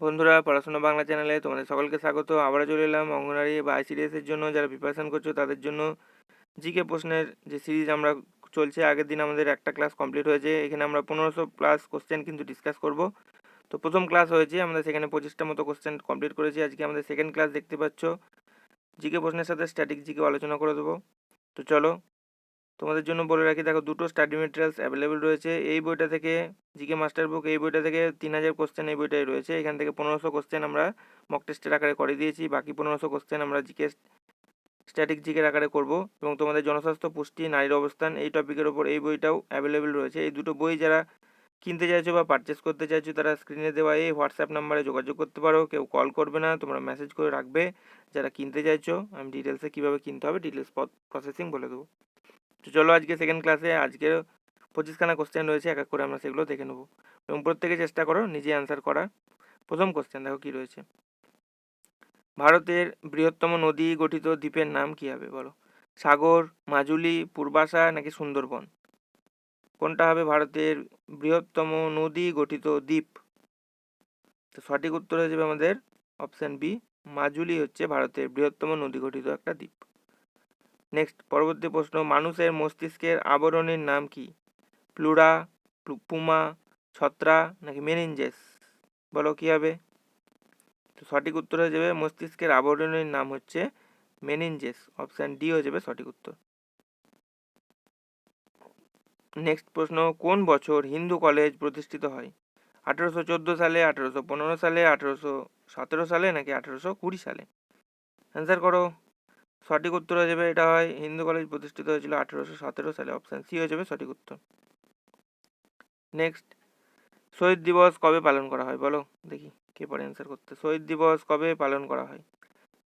বন্ধুরা, পড়াশোনা বাংলা চ্যানেলে তোমাদের সকলকে স্বাগত। আবারও চলে এলাম অঙ্গনারী বা আইসিডিএস এর জন্য। যারা প্রিপারেশন করছ তাদের জন্য জিকে প্রশ্নের যে সিরিজ আমরা চলছে, আগের দিন আমাদের একটা ক্লাস কমপ্লিট হয়েছে। এখানে আমরা পনেরোশো প্লাস কোশ্চেন কিন্তু ডিসকাস করব। তো প্রথম ক্লাস হয়েছে আমরা সেখানে পঁচিশটা মতো কোশ্চেন কমপ্লিট করেছি। আজকে আমাদের সেকেন্ড ক্লাস দেখতে পাচ্ছ। জিকে প্রশ্নের সাথে স্ট্যাটিক জিকে আলোচনা করে দেবো। তো চলো তোমাদের জন্য বলে রাখি, দেখো দুটো স্টাডি মেটেরিয়ালস অ্যাভেলেবেল রয়েছে। এই বইটা থেকে জিকে মাস্টার বুক এই বইটা থেকে তিন হাজার কোশ্চেন এই বইটাই রয়েছে। এখান থেকে পনেরোশো কোশ্চেন আমরা মক টেস্টের আকারে করে দিয়েছি। বাকি পনেরোশো কোশ্চেন আমরা জিকে স্ট্যাটিক জিকের আকারে করব। এবং তোমাদের জনস্বাস্থ্য, পুষ্টি, নারীর অবস্থান এই টপিকের ওপর এই বইটাও অ্যাভেলেবেল রয়েছে। এই দুটো বই যারা কিনতে চাইছো বা পারচেস করতে চাইছো, তারা স্ক্রিনে দেওয়া এই হোয়াটসঅ্যাপ নাম্বারে যোগাযোগ করতে পারো। কেউ কল করবে না, তোমরা মেসেজ করে রাখবে। যারা কিনতে চাইছো, আমি ডিটেলসে কীভাবে কিনতে হবে ডিটেলস প্রসেসিং বলে দেবো। তো চলো আজকে সেকেন্ড ক্লাসে আজকের পঁচিশখানা কোশ্চেন রয়েছে, এক এক করে আমরা সেগুলো দেখে নেব। এবং প্রত্যেকে চেষ্টা করো নিজে অ্যান্সার করা প্রথম কোশ্চেন দেখো কি রয়েছে। ভারতের বৃহত্তম নদী গঠিত দ্বীপের নাম কি হবে, বলো? সাগর, মাজুলি, পূর্বাশা নাকি সুন্দরবন? কোনটা হবে ভারতের বৃহত্তম নদী গঠিত দ্বীপ? তো সঠিক উত্তর হয়ে যাবে আমাদের অপশান বি মাজুলি হচ্ছে ভারতের বৃহত্তম নদী গঠিত একটা দ্বীপ। নেক্সট পরবর্তী প্রশ্ন, মানুষের মস্তিষ্কের আবরণের নাম কি? প্লুরা পুমা ছত্রা নাকি মেনিনজেস বলো কি হবে? তো সঠিক উত্তর হয়ে যাবে, মস্তিষ্কের আবরণের নাম হচ্ছে মেনিনজেস অপশান ডি হয়ে যাবে সঠিক উত্তর। নেক্সট প্রশ্ন, কোন বছর হিন্দু কলেজ প্রতিষ্ঠিত হয়? আঠেরোশো চোদ্দ সালে, আঠেরোশো পনেরো সালে, আঠেরোশো সতেরো সালে নাকি আঠেরোশো কুড়ি সালে? অ্যান্সার করো। সঠিক উত্তর হয়ে যাবে, এটা হয় হিন্দু কলেজ প্রতিষ্ঠিত হয়েছিল আঠেরোশো সতেরো সালে অপশান সি হয়ে যাবে সঠিক উত্তর। নেক্সট শহীদ দিবস কবে পালন করা হয়? বলো, দেখি কে পারে অ্যান্সার করতে। শহীদ দিবস কবে পালন করা হয়?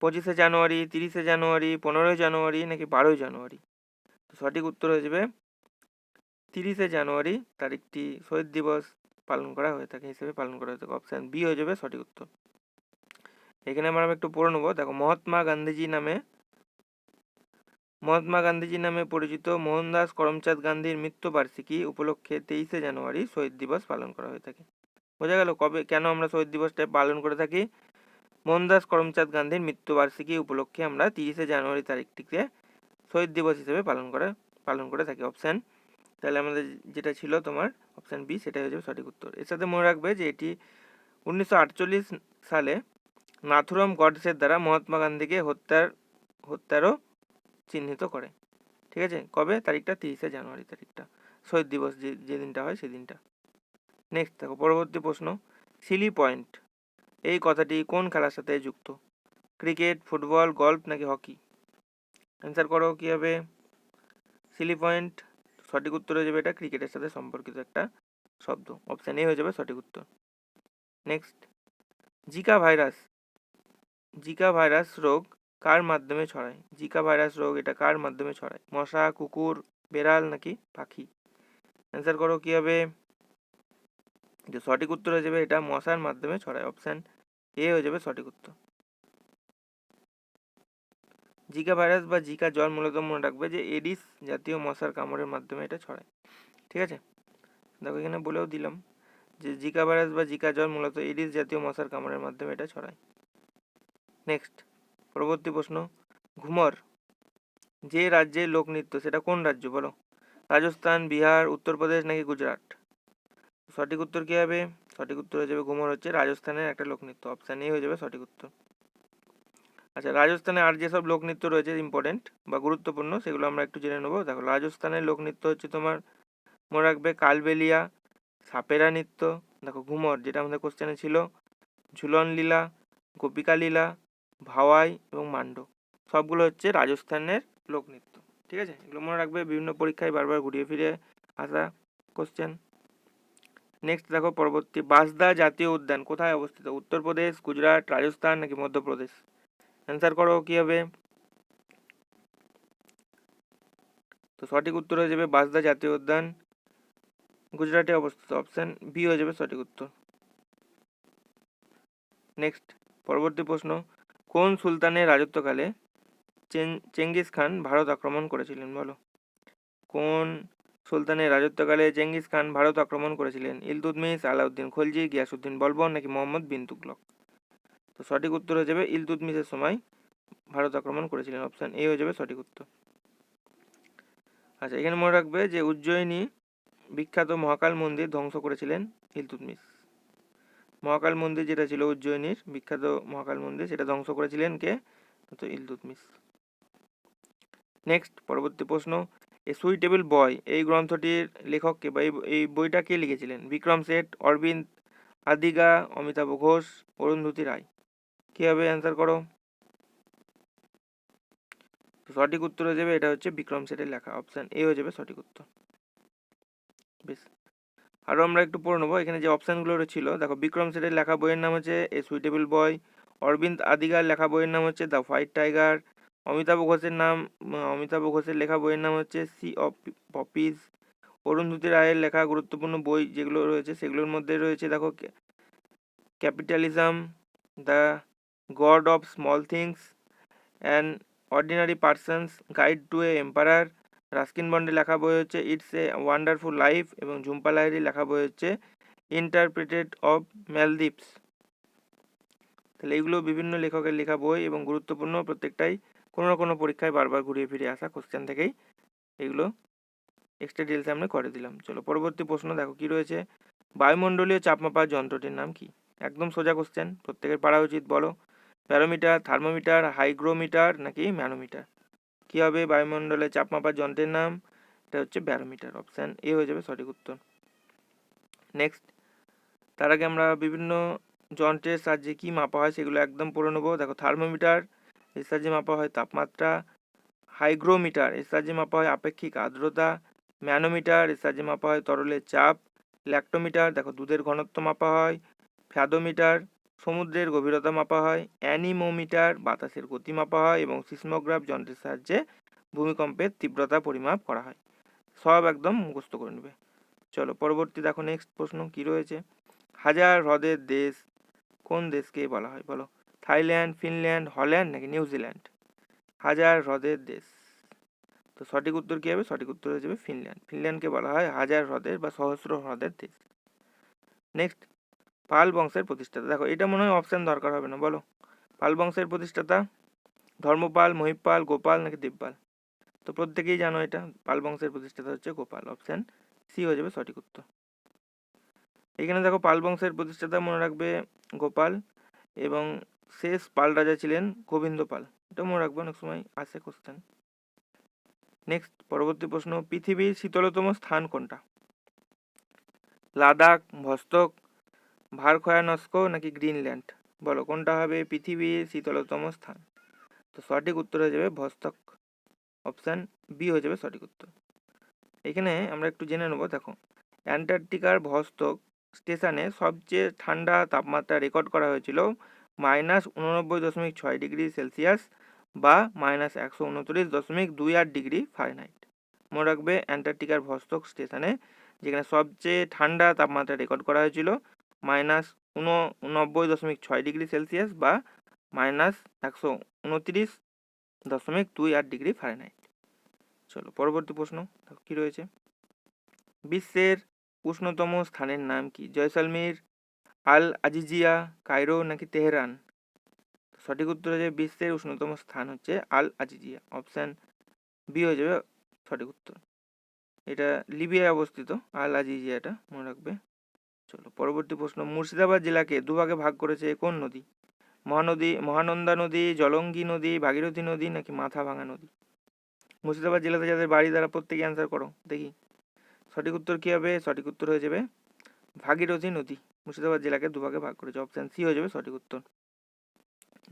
পঁচিশে জানুয়ারি, তিরিশে জানুয়ারি, পনেরোই জানুয়ারি, নাকি বারোই জানুয়ারি? তো সঠিক উত্তর হয়ে যাবে, তিরিশে জানুয়ারি তারিখটি শহীদ দিবস পালন করা হয়ে থাকে, হিসেবে পালন করা হয়ে থাকে। অপশান বি হয়ে যাবে সঠিক উত্তর। এখানে আমরা একটু পড়ে নেব। দেখো, মহাত্মা গান্ধীজি নামে মহাত্মা গান্ধীজি নামে পরিচিত মোহনদাস করমচাঁদ গান্ধীর মৃত্যুবার্ষিকী উপলক্ষে তেইশে জানুয়ারি শহীদ দিবস পালন করা হয়ে থাকে। বোঝা গেল কবে, কেন আমরা শহীদ দিবসটা পালন করে থাকি? মোহনদাস করমচাঁদ গান্ধীর মৃত্যুবার্ষিকী উপলক্ষে আমরা তিরিশে জানুয়ারি তারিখটিকে শহীদ দিবস হিসেবে পালন করে পালন করে থাকি। অপশান, তাহলে আমাদের যেটা ছিল তোমার অপশান বি, সেটাই হয়ে যাবে সঠিক উত্তর। এর সাথে মনে রাখবে যে এটি উনিশশো আটচল্লিশ সালে নাথুরাম গডসের দ্বারা মহাত্মা গান্ধীকে হত্যার, হত্যারও চিহ্নিত করে। ঠিক আছে? কবে? তারিখটা তিরিশে জানুয়ারি তারিখটা। শহীদ দিবস যে যে দিনটা হয় সেদিনটা নেক্সট দেখো, পরবর্তী প্রশ্ন। সিলি পয়েন্ট এই কথাটি কোন খেলার সাথে যুক্ত? ক্রিকেট ফুটবল গল্ফ নাকি হকি অ্যান্সার করো কী হবে সিলি পয়েন্ট সঠিক উত্তর হয়ে যাবে এটা ক্রিকেটের সাথে সম্পর্কিত একটা শব্দ। অপশান এ হয়ে যাবে সঠিক উত্তর। Next Zika virus Zika virus রোগ কার মাধ্যমে ছড়ায়? জিকা ভাইরাস রোগ এটা কার মাধ্যমে ছড়ায়? মশা, কুকুর, বেড়াল নাকি পাখি? অ্যান্সার করো কী হবে? যে সঠিক উত্তর হয়ে যাবে এটা মশার মাধ্যমে ছড়ায়। অপশান এ হয়ে যাবে সঠিক উত্তর। জিকা ভাইরাস বা জিকা জ্বর মূলত মনে রাখবে যে এডিস জাতীয় মশার কামড়ের মাধ্যমে এটা ছড়ায়। ঠিক আছে? দেখো এখানে বলেও দিলাম যে জিকা ভাইরাস বা জিকা জ্বর মূলত এডিস জাতীয় মশার কামড়ের মাধ্যমে এটা ছড়ায়। নেক্সট পরবর্তী প্রশ্ন, ঘুমর, যে রাজ্যের লোকনৃত্য, সেটা কোন রাজ্য বলো? রাজস্থান, বিহার, উত্তরপ্রদেশ নাকি গুজরাট? সঠিক উত্তর কী হবে? সঠিক উত্তর হয়ে যাবে ঘুমর হচ্ছে রাজস্থানের একটা লোকনৃত্য। অপশান এ হয়ে যাবে সঠিক উত্তর। আচ্ছা রাজস্থানে আর যেসব লোকনৃত্য রয়েছে ইম্পর্টেন্ট বা গুরুত্বপূর্ণ, সেগুলো আমরা একটু জেনে নেব। দেখো, রাজস্থানের লোকনৃত্য হচ্ছে তোমার, মনে রাখবে কালবেলিয়া, সাপেরা নৃত্য। দেখো, ঘুমর, যেটা আমাদের কোশ্চেনে ছিল। ঝুলন লীলা গোপিকা লীলা ভাওয়াই এবং মান্ড। সবগুলো হচ্ছে রাজস্থানের লোকনৃত্য। ঠিক আছে? এগুলো মনে রাখবে, বিভিন্ন পরীক্ষায় বারবার ঘুরিয়ে ফিরে আসা কোশ্চেন নেক্সট দেখো পরবর্তী বাসদা জাতীয় উদ্যান, কোথায় অবস্থিত? উত্তরপ্রদেশ, গুজরাট, রাজস্থান নাকি মধ্যপ্রদেশ? অ্যান্সার করো, কী হবে? তো সঠিক উত্তর হয়ে যাবে বাসদা জাতীয় উদ্যান। গুজরাটে অবস্থিত। অপশান বি হয়ে যাবে সঠিক উত্তর। নেক্সট পরবর্তী প্রশ্ন। কোন সুলতানের রাজত্বকালে চেঙ্গিস খান ভারত আক্রমণ করেছিলেন, বলো? কোন সুলতানের রাজত্বকালে চেঙ্গিস খান ভারত আক্রমণ করেছিলেন? ইলতুৎমিশ আলাউদ্দিন খলজি গিয়াসুদ্দিন বলবন নাকি মোহাম্মদ বিন তুগলক? তো সঠিক উত্তর হয়ে যাবে ইলতুৎমিশের সময় ভারত আক্রমণ করেছিলেন অপশান এ হয়ে যাবে সঠিক উত্তর। আচ্ছা এখানে মনে রাখবে যে উজ্জয়িনী বিখ্যাত মহাকাল মন্দির ধ্বংস করেছিলেন ইলতুৎমিশ মহাকাল মন্দির যেটা ছিল উজ্জয়িনীর, বিখ্যাত মহাকাল মন্দির, সেটা ধ্বংস করেছিলেন কে? তো ইলতুৎমিশ নেক্সট পরবর্তী প্রশ্ন এ সুইটেবল বয় এই গ্রন্থটির লেখককে বা এই- বইটা কে লিখেছিলেন? বিক্রম শেঠ অরবিন্দ আদিগা, অমিতাভ ঘোষ, অরুন্ধতী রায়। কী হবে অ্যান্সার করো? সঠিক উত্তর হয়ে যাবে, এটা হচ্ছে বিক্রম শেঠের লেখা অপশান এ হয়ে যাবে সঠিক উত্তর। বেশ। আরও আমরা একটু পড়ে নেব। এখানে যে অপশানগুলো ছিল দেখো বিক্রম শেঠের লেখা বইয়ের নাম হচ্ছে এ সুইটেবল বয় অরবিন্দ আদিগার লেখা বইয়ের নাম হচ্ছে দ্য হোয়াইট টাইগার অমিতাভ ঘোষের নাম অমিতাভ ঘোষের লেখা বইয়ের নাম হচ্ছে সি অফ পপিজ অরুন্ধতী রায়ের লেখা গুরুত্বপূর্ণ বই যেগুলো রয়েছে সেগুলোর মধ্যে রয়েছে দেখো capitalism the god of small things and ordinary person's guide to a emperor Ruskin বন্ডে লেখা বই হচ্ছে ইটস এ ওয়ান্ডারফুল লাইফ এবং ঝুম্পা লাহিড়ির লেখা বই হচ্ছে ইন্টারপ্রিটেড অফ ম্যালদ্বীপস তাহলে এইগুলো বিভিন্ন লেখকের লেখা বই এবং গুরুত্বপূর্ণ প্রত্যেকটাই কোনো না কোনো পরীক্ষায় বারবার ঘুরিয়ে ফিরে আসা কোশ্চেন থেকেই এগুলো এক্সট্রা ডিটেলস আমরা করে দিলাম। চলো, পরবর্তী প্রশ্ন, দেখো কি রয়েছে? বায়ুমণ্ডলীয় চাপ মাপার যন্ত্রটির নাম কি? একদম সোজা কোশ্চেন প্রত্যেকের পারা উচিত, বলো। ব্যারোমিটার থার্মোমিটার, হাইগ্রোমিটার নাকি ম্যানোমিটার? কি হবে? বায়ুমণ্ডলে চাপ মাপার যন্ত্রের নাম। এটা হচ্ছে ব্যারোমিটার অপশান। এ হয়ে যাবে সঠিক উত্তর। নেক্সট। তার আগে আমরা বিভিন্ন যন্ত্রের সাহায্যে কি মাপা হয় সেগুলো একদম পড়ে নেব। দেখো থার্মোমিটার, এর সাহায্যে মাপা হয় তাপমাত্রা। হাইগ্রোমিটার, এর সাহায্যে মাপা হয় আপেক্ষিক আর্দ্রতা। ম্যানোমিটার, এর সাহায্যে মাপা হয় তরলের চাপ। ল্যাক্টোমিটার, দেখো দুধের ঘনত্ব মাপা হয়। ফ্যাদোমিটার সমুদ্রের গভীরতা মাপা হয়, অ্যানিমোমিটার বাতাসের গতি মাপা হয় এবং সিসমোগ্রাফ যন্ত্রের সাহায্যে ভূমিকম্পের তীব্রতা পরিমাপ করা হয়। সব একদম মুখস্থ করে নেবে। চলো, পরবর্তী দেখো নেক্সট প্রশ্ন কি রয়েছে? হাজার হ্রদের দেশ কোন দেশকে বলা হয়? বলো, থাইল্যান্ড, ফিনল্যান্ড, হল্যান্ড নাকি নিউজিল্যান্ড হাজার হ্রদের দেশ। তো সঠিক উত্তর কী হবে? সঠিক উত্তর হয়ে যাবে ফিনল্যান্ড। ফিনল্যান্ডকে বলা হয় হাজার হ্রদের বা সহস্র হ্রদের দেশ। নেক্সট পাল বংশের প্রতিষ্ঠাতা। দেখো, এটা মনে হয় অপশান দরকার হবে না, বলো। পাল বংশের প্রতিষ্ঠাতা, ধর্মপাল, মহিপাল, গোপাল নাকি দেবপাল? তো প্রত্যেকেই জানো এটা, পাল বংশের প্রতিষ্ঠাতা হচ্ছে গোপাল। অপশান সি হয়ে যাবে সঠিক উত্তর। এখানে দেখো, পাল বংশের প্রতিষ্ঠাতা মনে রাখবে গোপাল এবং শেষ পাল রাজা ছিলেন গোবিন্দ পাল। এটা মনে রাখবে অনেক সময় আসে কোশ্চেন নেক্সট পরবর্তী প্রশ্ন, পৃথিবীর শীতলতম স্থান কোনটা? লাদাখ ভস্তক ভারখয়ানস্ক নাকি গ্রিনল্যান্ড? বলো, কোনটা হবে পৃথিবীর শীতলতম স্থান? তো সঠিক উত্তর হয়ে যাবে ভস্তক। অপশান বি হয়ে যাবে সঠিক উত্তর। এখানে আমরা একটু জেনে নেব, দেখো। অ্যান্টার্কটিকার ভস্তক স্টেশনে সবচেয়ে ঠান্ডা তাপমাত্রা রেকর্ড করা হয়েছিল মাইনাস উননব্বই দশমিক ছয় ডিগ্রি সেলসিয়াস বা মাইনাস একশো উনত্রিশ দশমিক দুই আট ডিগ্রি ফারেনহাইট। মনে রাখবে অ্যান্টার্কটিকার ভস্তক স্টেশনে যেখানে সবচেয়ে ঠান্ডা তাপমাত্রা রেকর্ড করা হয়েছিল মাইনাস উননব্বই দশমিক ছয় ডিগ্রি সেলসিয়াস বা মাইনাস একশো উনত্রিশ দশমিক দুই আট ডিগ্রি ফারেনহাইট। চলো, পরবর্তী প্রশ্ন কি রয়েছে? বিশ্বের উষ্ণতম স্থানের নাম কি? জয়সলমীর, আল আজিজিয়া, কায়রো নাকি তেহরান? সঠিক উত্তর যাবে বিশ্বের উষ্ণতম স্থান হচ্ছে আল আজিজিয়া। অপশান বি হয়ে যাবে সঠিক উত্তর। এটা লিবিয়ায় অবস্থিত, আল আজিজিয়াটা মনে রাখবে। চলো, পরবর্তী প্রশ্ন, মুর্শিদাবাদ জেলাকে দুভাগে ভাগ করেছে কোন নদী? মহানদী, মহানন্দা নদী, জলঙ্গি নদী, ভাগীরথী নদী নাকি মাথা ভাঙা নদী? মুর্শিদাবাদ জেলাতে যাদের বাড়ি দ্বারা প্রত্যেকে অ্যান্সার করো, দেখি। সঠিক উত্তর কী হবে? সঠিক উত্তর হয়ে যাবে ভাগীরথী নদী। মুর্শিদাবাদ জেলাকে দুভাগে ভাগ করেছে অপশান সি হয়ে যাবে সঠিক উত্তর।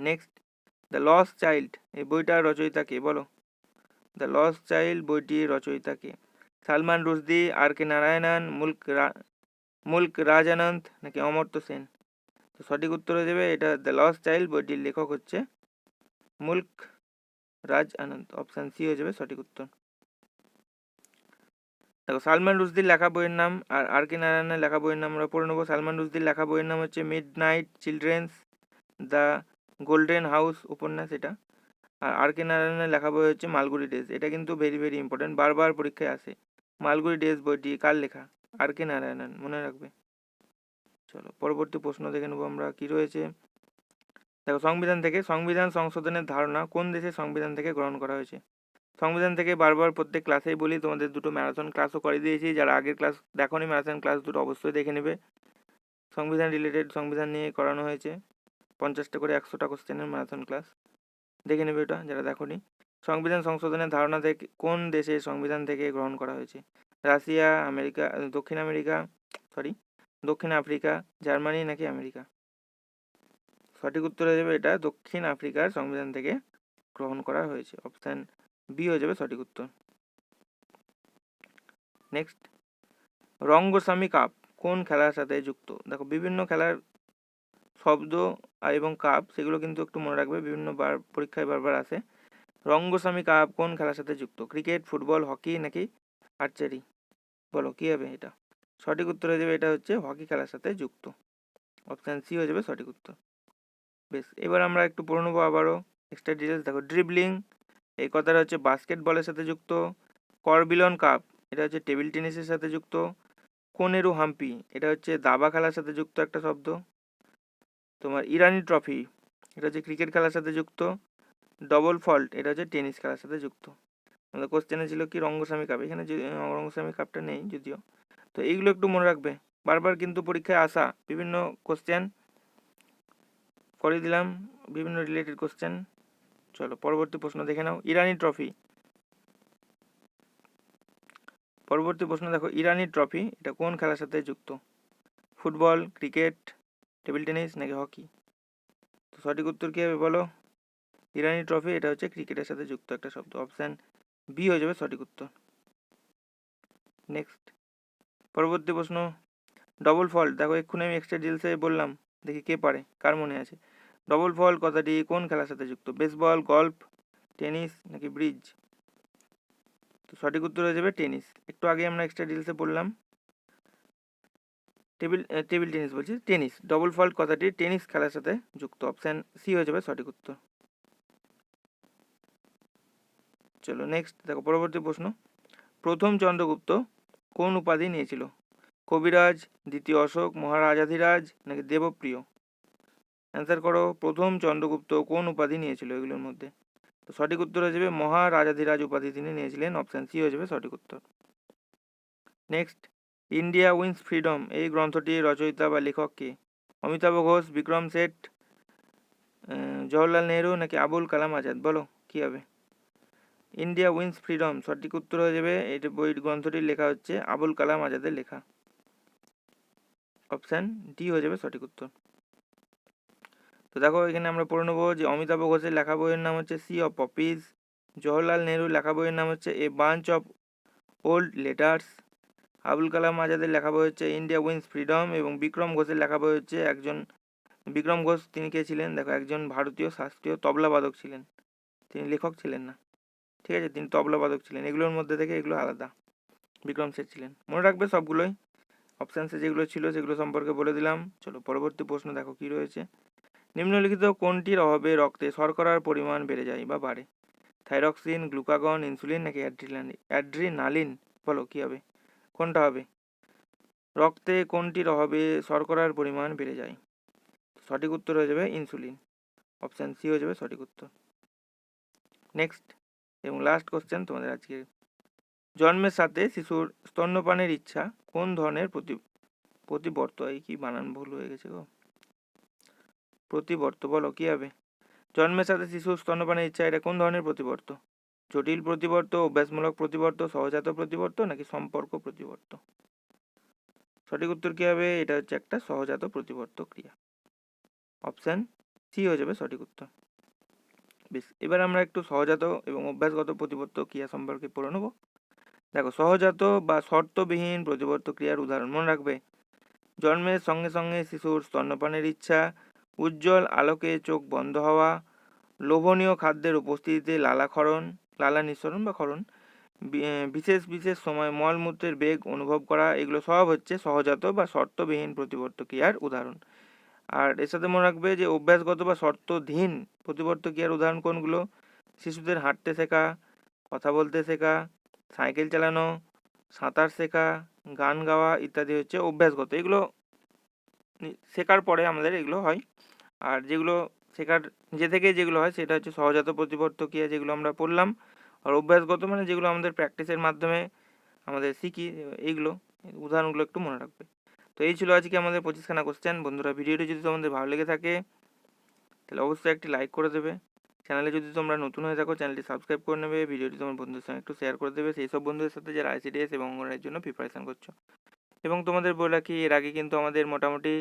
নেক্সট দ্য লস চাইল্ড এই বইটার রচয়িতাকে বলো। দ্য লস চাইল্ড বইটির রচয়িতাকে সালমান রুশদি, আর কে নারায়ণন, মুল্ক মুল্ক রাজানন্দ নাকি অমর্ত্য সেন? তো সঠিক উত্তর হয়ে যাবে, এটা দ্য লস চাইল্ড বইটির লেখক হচ্ছে মুল্ক রাজ আনন্দ অপশান সি হয়ে যাবে সঠিক উত্তর। দেখো, সালমান রুশদির লেখা বইয়ের নাম আর আর কে নারায়ণের লেখা বইয়ের নাম আমরা পড়ে নেব। সালমান রুশদির লেখা বইয়ের নাম হচ্ছে midnight children's the golden house উপন্যাস এটা। আর আর কে নারায়ণের লেখা বই হচ্ছে মালগুড়ি ডেজ এটা কিন্তু ভেরি ভেরি ইম্পর্টেন্ট বারবার পরীক্ষায় আসে। মালগুড়ি ডেস বইটি কার লেখা? আর কে নারায়ণন, মনে রাখবে? চলো, পরবর্তী প্রশ্ন দেখে নেব আমরা, কি রয়েছে? দেখো, সংবিধান থেকে, সংবিধান সংশোধনের ধারণা কোন দেশের সংবিধান থেকে গ্রহণ করা হয়েছে? সংবিধান থেকে বারবার প্রত্যেক ক্লাসেই বলি, তোমাদের দুটো ম্যারাথন ক্লাসও করে দিয়েছি, যারা আগের ক্লাস, দেখোনি ম্যারাথন ক্লাস দুটো অবশ্যই দেখে নেবে। সংবিধান রিলেটেড সংবিধান নিয়ে করানো হয়েছে, পঞ্চাশটা করে একশোটা কোশ্চেনের ম্যারাথন ক্লাস। দেখে নেবে ওটা, যারা দেখোনি। সংবিধান সংশোধনের ধারণা থেকে কোন দেশের সংবিধান থেকে গ্রহণ করা হয়েছে? রাশিয়া, আমেরিকা দক্ষিণ আমেরিকা সরি দক্ষিণ আফ্রিকা, জার্মানি নাকি আমেরিকা? সঠিক উত্তর হয়ে যাবে এটা দক্ষিণ আফ্রিকার সংবিধান থেকে গ্রহণ করা হয়েছে। অপশান বি হয়ে যাবে সঠিক উত্তর। নেক্সট রঙ্গস্বামী কাপ কোন খেলার সাথে যুক্ত? দেখো, বিভিন্ন খেলার শব্দ এবং কাপ সেগুলো কিন্তু একটু মনে রাখবে, বিভিন্ন বার, পরীক্ষায় বারবার আসে। রঙ্গস্বামী কাপ কোন খেলার সাথে যুক্ত? ক্রিকেট, ফুটবল, হকি নাকি আর্চারি বলো, কী হবে এটা? সঠিক উত্তর হয়ে যাবে, এটা হচ্ছে হকি খেলার সাথে যুক্ত। অপশান সি হয়ে যাবে সঠিক উত্তর। বেশ, এবার আমরা একটু পড়ে নেব আবারও। এক্সট্রা ডিটেলস দেখো ড্রিবলিং এই কথাটা হচ্ছে বাস্কেটবলের সাথে যুক্ত। করবিলন কাপ এটা হচ্ছে টেবিল টেনিসের সাথে যুক্ত। কোনেরু হাম্পি এটা হচ্ছে দাবা খেলার সাথে যুক্ত একটা শব্দ। তোমার ইরানি ট্রফি এটা হচ্ছে ক্রিকেট খেলার সাথে যুক্ত। ডবল ফল্ট এটা হচ্ছে টেনিস খেলার সাথে যুক্ত। আমাদের কোশ্চেনে ছিল কি রঙ্গস্বামী কাপ এখানে রঙ্গস্বামী কাপটা নেই যদিও। তো এইগুলো একটু মনে রাখবে। বারবার কিন্তু পরীক্ষায় আসা বিভিন্ন কোশ্চেন করে দিলাম, বিভিন্ন রিলেটেড কোশ্চেন চলো, পরবর্তী প্রশ্ন দেখে নাও। ইরানি ট্রফি পরবর্তী প্রশ্ন দেখো, ইরানি ট্রফি এটা কোন খেলার সাথে যুক্ত? ফুটবল ক্রিকেট টেবিল টেনিস নাকি হকি তো সঠিক উত্তর কী হবে বলো? ইরানি ট্রফি এটা হচ্ছে ক্রিকেটের সাথে যুক্ত একটা শব্দ। অপশান বি হয়ে যাবে সঠিক উত্তর। নেক্সট পরবর্তী প্রশ্ন। ডবল ফল দেখো এক্ষুনি আমি এক্সট্রা ডিটেলসে বললাম, দেখি কে পারে, কার মনে আছে? ডবল ফল কথাটি কোন খেলার সাথে যুক্ত? বেসবল গল্ফ টেনিস নাকি ব্রিজ তো সঠিক উত্তর হয়ে যাবে টেনিস একটু আগে আমরা এক্সট্রা ডিটেলসে বললাম। টেবিল টেবিল টেনিস বলছি। টেনিস ডবল ফল্ট কথাটি টেনিস খেলার সাথে যুক্ত। অপশান সি হয়ে যাবে সঠিক উত্তর। চলো নেক্সট দেখো, পরবর্তী প্রশ্ন। প্রথম চন্দ্রগুপ্ত কোন উপাধি নিয়েছিল? কবিরাজ, দ্বিতীয় অশোক, মহারাজাধিরাজ নাকি দেবপ্রিয়? অ্যান্সার করো, প্রথম চন্দ্রগুপ্ত কোন উপাধি নিয়েছিল এগুলোর মধ্যে? তো সঠিক উত্তর হয়ে যাবে, মহারাজাধিরাজ উপাধি তিনি নিয়েছিলেন অপশান সি হয়ে যাবে সঠিক উত্তর। নেক্সট ইন্ডিয়া উইন্স ফ্রিডম এই গ্রন্থটির রচয়িতা বা লেখক কে? অমিতাভ ঘোষ, বিক্রম শেঠ জওহরলাল নেহরু নাকি আবুল কালাম আজাদ? বলো, কী হবে? ইন্ডিয়া উইন্স ফ্রিডম, সঠিক উত্তর হয়ে যাবে এটা বই গ্রন্থটির লেখা হচ্ছে আবুল কালাম আজাদের লেখা। অপশান ডি হয়ে যাবে সঠিক উত্তর। তো দেখো, এখানে আমরা পড়ে নেব যে অমিতাভ ঘোষের লেখা বইয়ের নাম হচ্ছে সি অফ পপিজ জওহরলাল নেহরুর লেখা বইয়ের নাম হচ্ছে a bunch of old letters Abul Kalam আজাদের লেখা বই হচ্ছে ইন্ডিয়া উইন্স ফ্রিডম এবং বিক্রম ঘোষের লেখা বই হচ্ছে একজন, বিক্রম ঘোষ তিনি কে ছিলেন? দেখো, একজন ভারতীয় শাস্ত্রীয় তবলাবাদক ছিলেন। তিনি লেখক ছিলেন না। ঠিক আছে? তিনি তবলাবাদক ছিলেন। এগুলোর মধ্যে থেকে এগুলো আলাদা। বিক্রম শেঠ ছিলেন। মনে রাখবে সবগুলোই। অপশানসে যেগুলো ছিল সেগুলো সম্পর্কে বলে দিলাম। চলো, পরবর্তী প্রশ্ন দেখো কি রয়েছে। নিম্নলিখিত কোনটির অভাবে রক্তে শর্করার পরিমাণ বেড়ে যায় বা বাড়ে? থাইরক্সিন, গ্লুকাগন, ইনসুলিন নাকি অ্যাড্রিনালিন? বলো, কী হবে? কোনটা হবে? রক্তে কোনটির অভাবে শর্করার পরিমাণ বেড়ে যায়? সঠিক উত্তর হয়ে যাবে ইনসুলিন। অপশান সি হয়ে যাবে সঠিক উত্তর। নেক্সট এবং লাস্ট কোশ্চেন তোমাদের আজকে। জন্মের সাথে শিশুর স্তন্যপানের ইচ্ছা কোন ধরনের প্রতি, প্রতিবর্ত, এই কি বানান ভুল হয়ে গেছে গো? প্রতিবর্ত বলো, কী হবে? জন্মের সাথে শিশুর স্তন্যপানের ইচ্ছা, এটা কোন ধরনের প্রতিবর্ত? জটিল প্রতিবর্ত, অভ্যাসমূলক প্রতিবর্ত, সহজাত প্রতিবর্ত, নাকি সম্পর্ক প্রতিবর্ত? সঠিক উত্তর কী হবে? এটা হচ্ছে একটা সহজাত প্রতিবর্ত ক্রিয়া। অপশান সি হয়ে যাবে সঠিক উত্তর। বেশ, এবার আমরা একটু সহজাত এবং অভ্যাসগত প্রতিবর্ত ক্রিয়া সম্পর্কে পড়ে নেব। দেখো, সহজাত বা শর্তবিহীন প্রতিবর্ত ক্রিয়ার উদাহরণ মনে রাখবে। জন্মের সঙ্গে সঙ্গে শিশুর স্তন্যপানের ইচ্ছা, উজ্জ্বল আলোকে চোখ বন্ধ হওয়া, লোভনীয় খাদ্যের উপস্থিতিতে লালাক্ষরণ লালা নিঃসরণ বা ক্ষরণ বিশেষ বিশেষ সময় মলমূত্রের বেগ অনুভব করা, এগুলো সব হচ্ছে সহজাত বা শর্তবিহীন প্রতিবর্ত ক্রিয়ার উদাহরণ। আর এর সাথে মনে রাখবে যে অভ্যাসগত বা শর্তধীন প্রতিবর্ত ক্রিয়ার উদাহরণ কোনগুলো? শিশুদের হাঁটতে শেখা, কথা বলতে শেখা, সাইকেল চালানো, সাঁতার শেখা, গান গাওয়া ইত্যাদি হচ্ছে অভ্যাসগত। এগুলো শেখার পরে আমাদের এগুলো হয়। আর যেগুলো শেখার, নিজে থেকেই যেগুলো হয় সেটা হচ্ছে সহজাত প্রতিবর্তকীয় যেগুলো আমরা পড়লাম। আর অভ্যাসগত মানে যেগুলো আমাদের প্র্যাকটিসের মাধ্যমে আমাদের শিখি এইগুলো উদাহরণগুলো একটু মনে রাখবে। তো এই ছিল আজকে আমাদের পঁচিশখানা কোশ্চেন বন্ধুরা, ভিডিওটি যদি তোমাদের ভালো লেগে থাকে, তাহলে অবশ্যই একটি লাইক করে দেবে। চ্যানেলে যদি তোমরা নতুন হয়ে থাকো চ্যানেলটি সাবস্ক্রাইব করে নেবে। ভিডিওটি তোমার বন্ধুদের সঙ্গে একটু শেয়ার করে দেবে। সেই সব বন্ধুদের সাথে যারা আইসিডিএস এবং অঙ্গনের জন্য প্রিপারেশান করছ। এবং তোমাদের বলে রাখি, এর আগে কিন্তু আমাদের মোটামুটি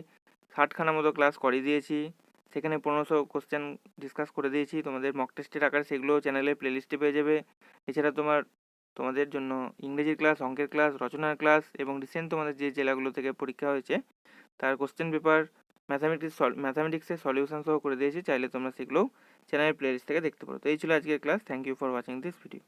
ষাটখানা মতো ক্লাস করিয়ে দিয়েছি। সেখানে পনেরোশো কোশ্চেন ডিসকাস করে দিয়েছি। তোমাদের মক টেস্টের আকারে সেগুলো চ্যানেলে প্লেলিস্টে পেয়ে যাবে। এছাড়া তোমার তোমাদের জন্য ইংরেজির ক্লাস অঙ্কের ক্লাস রচনার ক্লাস এবং রিসেন্ট তোমাদের যে জেলাগুলো থেকে পরীক্ষা হয়েছে, তার কোশ্চেন পেপার ম্যাথামেটিক্স ম্যাথামেটিক্সের সলিউশন সহ করে দিয়েছি। চাইলে তোমরা সেগুলোও চ্যানেলের প্লেলিস্ট থেকে দেখতে পারো। তো এই ছিল আজকের class thank you for watching this video